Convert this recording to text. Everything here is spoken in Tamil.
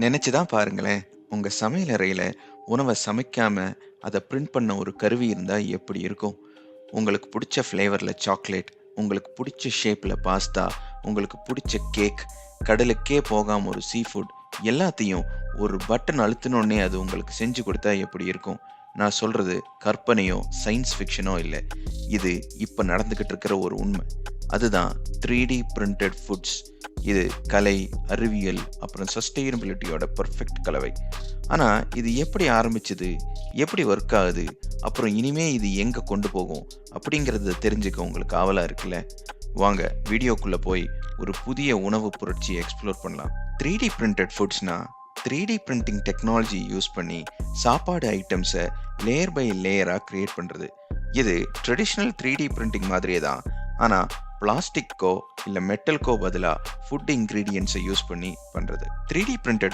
நினைச்சு தான் பாருங்களேன் உங்க சமையல் அறையில உணவை சமைக்காம அதை பிரிண்ட் பண்ண ஒரு கருவி இருந்தா எப்படி இருக்கும்? உங்களுக்கு பிடிச்ச ஃப்ளேவரில் சாக்லேட் உங்களுக்கு பிடிச்ச ஷேப்பில் பாஸ்தா உங்களுக்கு பிடிச்ச கேக் கடலுக்கே போகாமல் ஒரு சீ ஃபுட் எல்லாத்தையும் ஒரு பட்டன் அழுத்தினோடனே அது உங்களுக்கு செஞ்சு கொடுத்தா எப்படி இருக்கும்? நான் சொல்கிறது கற்பனையோ சயின்ஸ் ஃபிக்ஷனோ இல்லை. இது இப்போ நடந்துக்கிட்டு இருக்கிற ஒரு உண்மை. அதுதான் த்ரீ டி பிரிண்டட் ஃபுட்ஸ் இது கலை அறிவியல் அப்புறம் சஸ்டெயினபிலிட்டியோட பர்ஃபெக்ட் கலவை. ஆனால் இது எப்படி ஆரம்பிச்சது? எப்படி ஒர்க் ஆகுது? அப்புறம் இனிமே இது எங்கே கொண்டு போகும்? அப்படிங்கிறத தெரிஞ்சுக்க உங்களுக்கு ஆவலாக இருக்குல்ல? வாங்க வீடியோக்குள்ளே போய் ஒரு புதிய உணவு புரட்சியை எக்ஸ்ப்ளோர் பண்ணலாம். Three D printed ஃபுட்ஸ்னா three D printing technology use பண்ணி சாப்பாடு ஐட்டம்ஸை லேயர் பை லேயராக க்ரியேட் பண்ணுறது இது ட்ரெடிஷ்னல் த்ரீ டி பிரிண்டிங் மாதிரியே தான். ஆனால் பிளாஸ்டிக்கோ இல்லை மெட்டல்க்கோ பதிலாக ஃபுட் இன்க்ரீடியன்ஸை யூஸ் பண்ணி பண்ணுறது த்ரீ டி பிரிண்டட்